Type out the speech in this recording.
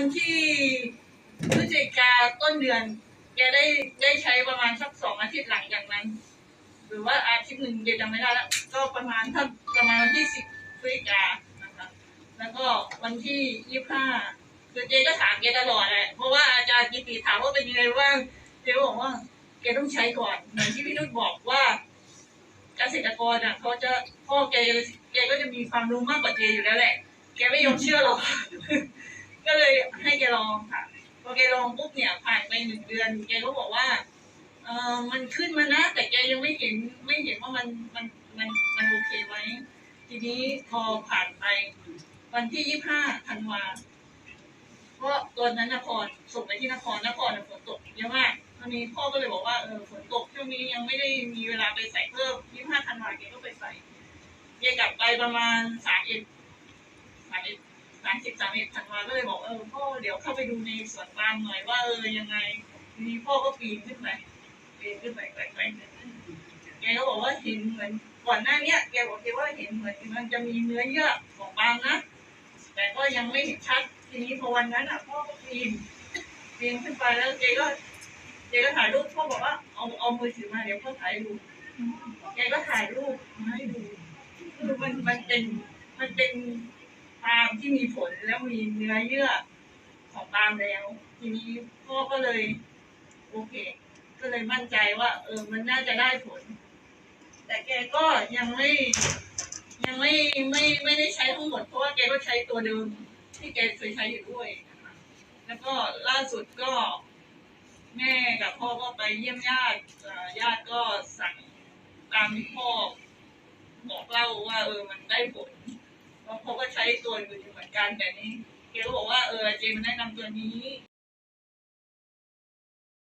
วันที่พฤศจิกาต้นเดือนแกได้ได้ใช้ประมาณสักสองอาทิตย์หลังจากนั้น หรือว่าอาทิตย์หนึ่งเดจำไม่ได้แล้ว ก็ประมาณถ้าประมาณวันที่สิบพฤศจิกานะคะแล้วก็วันที่ยี่ห้าคือเจก็ถามแกตลอดแหละเพราะว่าอาจารย์กิติถามว่าเป็นยังไงบ้างเจก็บอกว่าแกต้องใช้ก่อนเหมือนที่พี่นุชบอกว่าเกษตรกรอะเขาจะพ่อแกแกก็จะมีความรู้มากกว่าเจอยู่แล้วแหละ แกไม่ยอมเชื่อหรอก ก็เลยให้แกลองค่ะ พอแกลองปุ๊บเนี่ยผ่านไปหนึ่งเดือนแกก็บอกว่าเออมันขึ้นมานะ แต่แกยังไม่เห็นไม่เห็นว่ามันมันมันมันโอเคไหมทีนี้พอผ่านไป วันที่ยี่ห้าธันวาเพราะตอนนั้นนครส่งไปที่นครนครน่ะฝนตกเยอะมากตอนนี้พ่อก็เลยบอกว่าเออฝนตกช่วงนี้ยังไม่ได้มีเวลาไปใส่เพิ่มยี่ห้าธันวาแกก็ไปใส่แกกลับไปประมาณสามเอ็ดสามเอ็ ดสามสิบสามเอ็ดธันวาก็เลยบอกเออพ่อเดี๋ยวเข้าไปดูในสวนปาล์มหน่อยว่าเออยังไงทีนี้พ่อก็ปีนขึ้นไปปีนขึ้นไปไกลๆแกก็บอกว่าเห็นเหมือนก่อนหน้าเนี้ยแกบอกแกว่าเห็นเหมือนมันจะมีเนื้อเยื่อของปาล์มนะแต่ก็ยังไม่เห็นชัด ทีนี้พอวันนั้นอะพ่อก็ปีนปีนขึ้นไปแล้วเจก็เจก็ถ่ายรูปพ่อบอกว่าเอาเอามือถือมาเดี๋ยวพ่อถ่ายให้ดูแกก็ถ่ายรูปมาให้ดูคือมันมันเป็นมันเป็น ปาล์มที่มีผลแล้วมีเนื้อเยื่อของปาล์มแล้ว ทีนี้พ่อก็เลยโอเค ก็เลยมั่นใจว่า เออ มันน่าจะได้ผล แต่แกก็ยังไม่ ยังไม่ไม่ไม่ได้ใช้ทั้งหมดเพราะว่าแกก็ใช้ตัวเดิมที่แกเคยใช้อยู่ด้วยนะคะแล้วก็ล่าสุดก็ แม่กับพ่อก็ไปเยี่ยมญาติญาติก็สั่งตามที่พ่อบอกเล่าว่าเออมันได้ผล เราะเขาก็ใช้ตัวอื่นอยู่เหมือนกันแต่นี้เกก็บอกว่าเออเจมันแนะนำตัวนี้